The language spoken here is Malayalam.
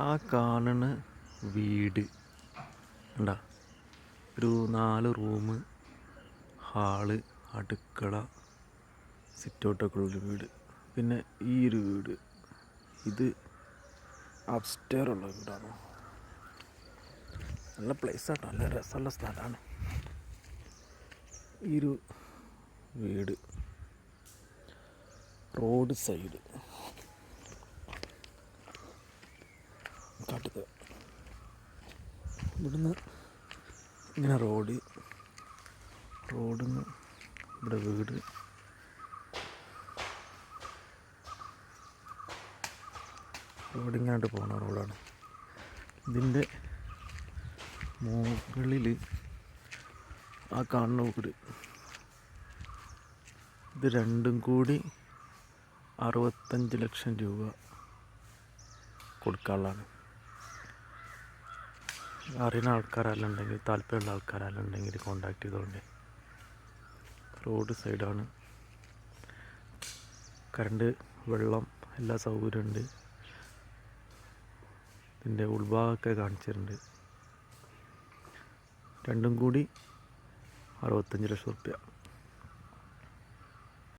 ആ കാണുന്ന വീട്. ഉണ്ടാ ഒരു നാല് റൂം ഹാൾ അടുക്കള സിറ്റൗട്ടൊക്കെ ഉള്ളൊരു വീട്. പിന്നെ ഈ ഒരു വീട്. ഇത് അപ്സ്റ്റെയർ ഉള്ള വീടാണ്. നല്ല പ്ലേസ് ആട്ടോ. നല്ല രസമുള്ള സ്ഥലമാണ്. ഈ ഒരു വീട്. റോഡ് സൈഡ് കാട്ടുക ഇവിടുന്ന് ഇങ്ങനെ റോഡ് റോഡിന്ന് ഇവിടെ വീട്. റോഡ് പോകുന്ന റോഡാണ്. ഇതിന്റെ മുകളിൽ ആ കാണുന്ന വീട്. ഇത് രണ്ടും കൂടി അറുപത്തഞ്ച് ലക്ഷം രൂപ കൊടുക്കാനുള്ളതാണ്. അറിയുന്ന ആൾക്കാരെല്ലാം ഉണ്ടെങ്കിൽ താല്പര്യമുള്ള ആൾക്കാരെല്ലാം ഉണ്ടെങ്കിൽ കോണ്ടാക്ട് ചെയ്തോണ്ട് റോഡ് സൈഡാണ് കറണ്ട് വെള്ളം എല്ലാ സൗകര്യമുണ്ട് ഇതിന്റെ ഉൾഭാഗമൊക്കെ കാണിച്ചിട്ടുണ്ട്. രണ്ടും കൂടി അറുപത്തഞ്ച് ലക്ഷം റുപ്യ